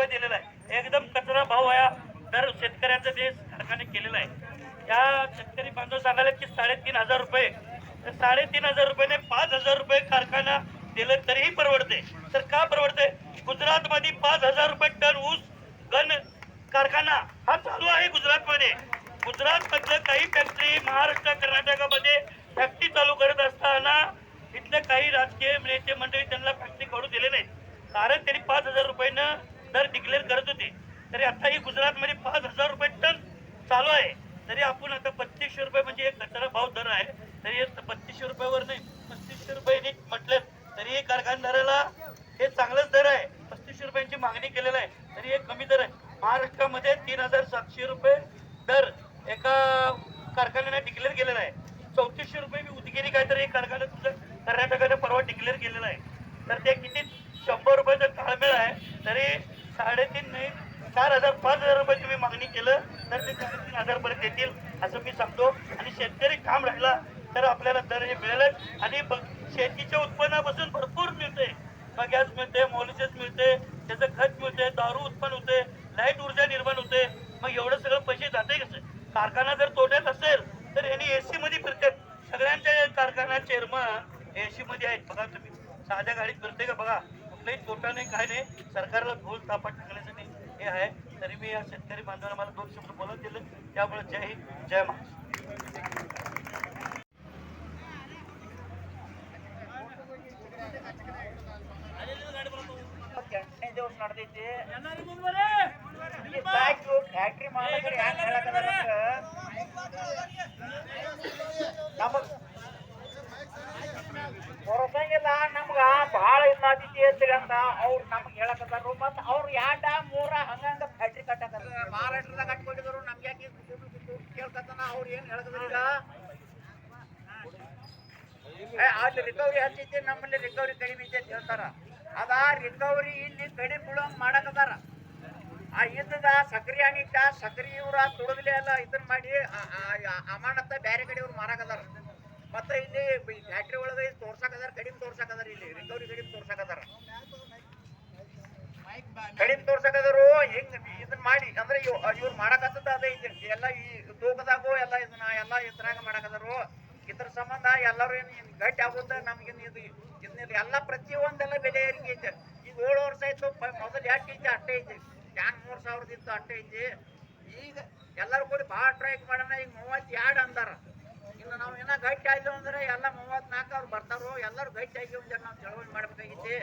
रुपये दिलेला आहे. एकदम कचरा भाव आहे तर शेतकऱ्यांचा देश सरकारने केलेला आहे. या शेतकरी बांधव सांगायला की साडेतीन हजार रुपये. तर साडेतीन हजार रुपयाने पाच हजार रुपये कारखाना दिलं तरीही परवडते. तर का परवडते? गुजरातमध्ये पाच हजार रुपये टन ऊस गण कारखाना हा चालू आहे गुजरातमध्ये. गुजरातमधलं काही फॅक्टरी महाराष्ट्र कर्नाटकामध्ये फॅक्टरी चालू करत असताना इथले काही राजकीय नेते मंडळी त्यांना फॅक्टरी काढू दिले नाहीत. कारण त्यांनी पाच हजार रुपयानं दर डिक्लेअर करत होते. तरी आताही गुजरातमध्ये पाच हजार रुपये टन चालू आहे. तरी आपण आता बत्तीसशे रुपये म्हणजे एक कचरा भाव दर आहे. तरी पस्तीसशे बत्तीसशे रुपयावर नाही पस्तीसशे रुपये म्हटलं तरी हे कारखानदाराला हे चांगलंच दर आहे. पस्तीसशे रुपयांची मागणी केलेलं आहे. तरी हे कमी दर आहे. महाराष्ट्रामध्ये तीन हजार सातशे रुपये दर एका कारखान्याने डिक्लेअर केलेला आहे. चौतीसशे रुपये मी उदगिरी काहीतरी एक कारखाना तुझं कर्नाटकाने परवा डिक्लेअर केलेला आहे. तर ते किती? शंभर रुपयाचा ताळमेळ आहे. तरी साडेतीन नाही चार हजार पाच हजार रुपये तुम्ही मागणी केलं तर ते साडेतीन हजार पर्यंत येतील असं मी सांगतो. आणि शेतकरी काम राहिला तर आपल्याला दर हे मिळेलच आणि शेतीच्या उत्पन्नापासून भरपूर मिळते गॅस मिळते मोलिसेस मिळते त्याचं खत मिळते दारू उत्पन्न होते लाइट ऊर्जा निर्माण होते मग एवढं सगळं पैसे जाते कसं? कारखाना जर तोट्यात असेल तर यांनी एसी मध्ये फिरतात सगळ्यांच्या कारखाना चेअरमन एसी मध्ये आहेत बघा तुम्ही. साध्या गाडीत फिरते का बघा? कुठलाही तोटा नाही काय नाही सरकारला धूल तापात टाकण्यासाठी हे आहे तरी मी या शेतकरी बांधवांना मला दोन शब्द बोलत दिले त्यामुळे जय हिंद जय महाराष्ट्र ಎಂಟನೇ ದಿವಸ ನಡೆದೈತಿ ಫ್ಯಾಕ್ಟ್ರಿ ಮಾಲಕರು ಹೆಂಗ್ ಹೇಳಕತ್ತಾರ ನಮಗ್ ಹೊರಸಂಗಿಲ್ಲ ನಮ್ಗ ಬಹಳ ಇನ್ನಾದಿತಿ ಅಂತ ಅವ್ರು ನಮ್ಗೆ ಹೇಳಕತ್ತಾರು. ಮತ್ತ ಅವ್ರು ಯಾಟ ಮೂರ ಹಂಗಂಗ ಫ್ಯಾಕ್ಟ್ರಿ ಕಟ್ಟಕತ್ತಾರ. ಮಹಾರಾಷ್ಟ್ರದಾಗ ಕಟ್ಕೊಂಡಿದ್ರು ನಮ್ಗೆ ಯಾಕೆ ಕೇಳ್ಕತ್ತಾನ? ಅವ್ರು ಏನ್ ಏ, ಅಲ್ಲಿ ರಿಕವರಿ ಹಚ್ಚಿದ್ದೆ ನಮ್ಮಲ್ಲಿ ರಿಕವರಿ ಕಡಿಮೆ ಇದೆ ಅಂತ ಹೇಳ್ತಾರ. ಅದ ರಿಕವರಿ ಇಲ್ಲಿ ಕಡಿಮೆ ಬೀಳಂಗ್ ಮಾಡಕತ್ತಾರ. ಆ ಇದ್ದದ ಸಕ್ರಿ ಆಗಿಟ್ಟ ಸಕ್ರಿ ಇವ್ರ ತುಳಿದ್ಲೇ ಅಲ್ಲ ಇದನ್ನ ಮಾಡಿ ಆ- ಆ- ಆ- ಅಮಾನತ ಬ್ಯಾರೆ ಕಡೆ ಇವ್ರು ಮತ್ತೆ ಇಲ್ಲಿ ಫ್ಯಾಕ್ಟ್ರಿ ಒಳಗೆ ತೋರ್ಸಾಕದಾರ, ಕಡಿಮೆ ತೋರ್ಸಾಕದಾರ ಇಲ್ಲಿ. ರಿಕವರಿ ಕಡಿಮೆ ತೋರ್ಸಾಕದಾರ. ಕಡಿಮೆ ತೋರ್ಸಕದರು ಹೆಂಗ್ ಇದನ್ನ ಮಾಡಿ? ಅಂದ್ರೆ ಇವ್- ಇವ್ರು ಮಾಡಕತ್ತದ ಅದೇ ಐತಿ ಎಲ್ಲ ಈ ತೂಕದಾಗು ಎಲ್ಲ ಇದನ್ನ, ಎಲ್ಲ ಇದ್ರಾಗ ಮಾಡಕದಾರು ಇದ್ರ ಸಂಬಂಧ ಎಲ್ಲರೂ ಏನ್ ಗಟ್ಟಿ ಆಗುತ್ತ ನಮ್ಗೆ ಇದು ಇದನ್ನ ಎಲ್ಲ ಪ್ರತಿಯೊಂದೆಲ್ಲ ಬೆಲೆ ಏರಿಕೆ ಐತೆ. ಈಗ ಏಳು ವರ್ಷ ಆಯ್ತು ಮೊದಲು ಎಷ್ಟು ಐತಿ? ಅಷ್ಟೇ ಐತಿ. ಯಾನ್ ಮೂರ್ ಸಾವಿರದ ಇತ್ತು ಅಷ್ಟೇ ಐತಿ? ಈಗ ಎಲ್ಲರೂ ಕೂಡಿ ಭಾಳ ಟ್ರೈಕ್ ಮಾಡೋಣ, ಈಗ ಮೂವತ್ತೆರಡು ಅಂದಾರ. ಇನ್ನು ನಾವು ಇನ್ನ ಗಟ್ಟಿ ಆಯ್ತು ಅಂದ್ರೆ ಎಲ್ಲ ಮೂವತ್ನಾಲ್ಕು ಅವ್ರು ಬರ್ತಾರೋ, ಎಲ್ಲರೂ ಗಟ್ಟಿ ಆಗಿ ಒಂದು ನಾವು ಚಳವಳಿ ಮಾಡ್ಬೇಕಾಗಿತ್ತು.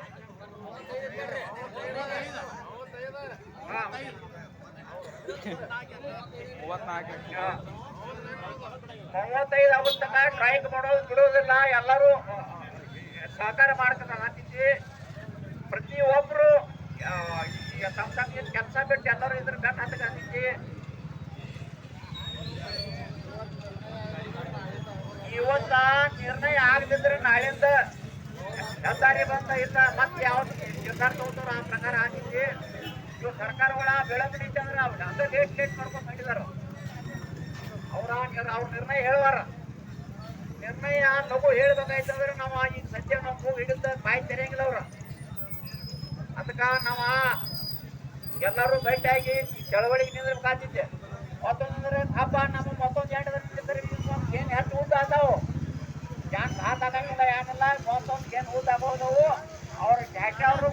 ಮೂವತ್ತೈದು ತನಕ ಸ್ಟ್ರೈಕ್ ಮಾಡೋದು ಬಿಡೋದಿಲ್ಲ, ಎಲ್ಲರೂ ಸಹಕಾರ ಮಾಡ್ಕತ್ತೈತಿ ಪ್ರತಿ ಈಗ ತಮ್ಮ ತಮ್ಮ ಕೆಲಸ ಬಿಟ್ಟು ಎಲ್ಲರೂ ಇದ್ರ ಬೆನ್ನ ಹತ್ತಕೊಂಡಿದ್ವಿ ನಿರ್ಣಯ ಆಗದಿದ್ರೆ ನಾಳೆಯಿಂದ ಹೆದ್ದಾರಿ ಬಂದ ಇಲ್ಲ ಮತ್ತೆ ಯಾವ ನಿರ್ಧಾರ ತಗೋತಾರ ಆ ಪ್ರಕಾರ ಆಗಿದ್ದೆ ಇವ್ ಸರ್ಕಾರಗಳ ಬೆಳಕು ನಿಂತ ಅಂದ್ರೆ ಅವ್ರು ಅಂದ್ರೆ ಲೇಟ್ ಲೇಟ್ ಮಾಡ್ಕೊಂಡು ಮಾಡಿದಾರ ಅವ್ರ ಅವ್ರ ನಿರ್ಣಯ ಹೇಳುವಾರ. ನಿರ್ಣಯ ನಗು ಹೇಳ್ಬೇಕಾಯ್ತಂದ್ರೆ ನಾವು ಈಗ ಸದ್ಯ ನಾವು ಹಿಡಿದ ಬಾಯಿ ತೆರೆಯಂಗಿಲ್ಲ ಅವ್ರ. ಅದಕ್ಕ ನಾವ ಎಲ್ಲರೂ ಗಟ್ಟಿಯಾಗಿ ಚಳವಳಿಗೆ ನಿಂದ್ರಬೇಕಾಗ್ತಿದ್ದೆ ಮತ್ತೊಂದ್ರೆ ಹಬ್ಬ ನಮ್ಗೆ ಮತ್ತೊಂದು ಎಂಟು ಮಾತಾಡಂಗಿಲ್ಲ ಏನಿಲ್ಲ ಸ್ವಂತ ಏನು ಊಟ ಆಗ್ಬೋದು ಅವ್ರು ಟ್ಯಾಕ್ಟರ್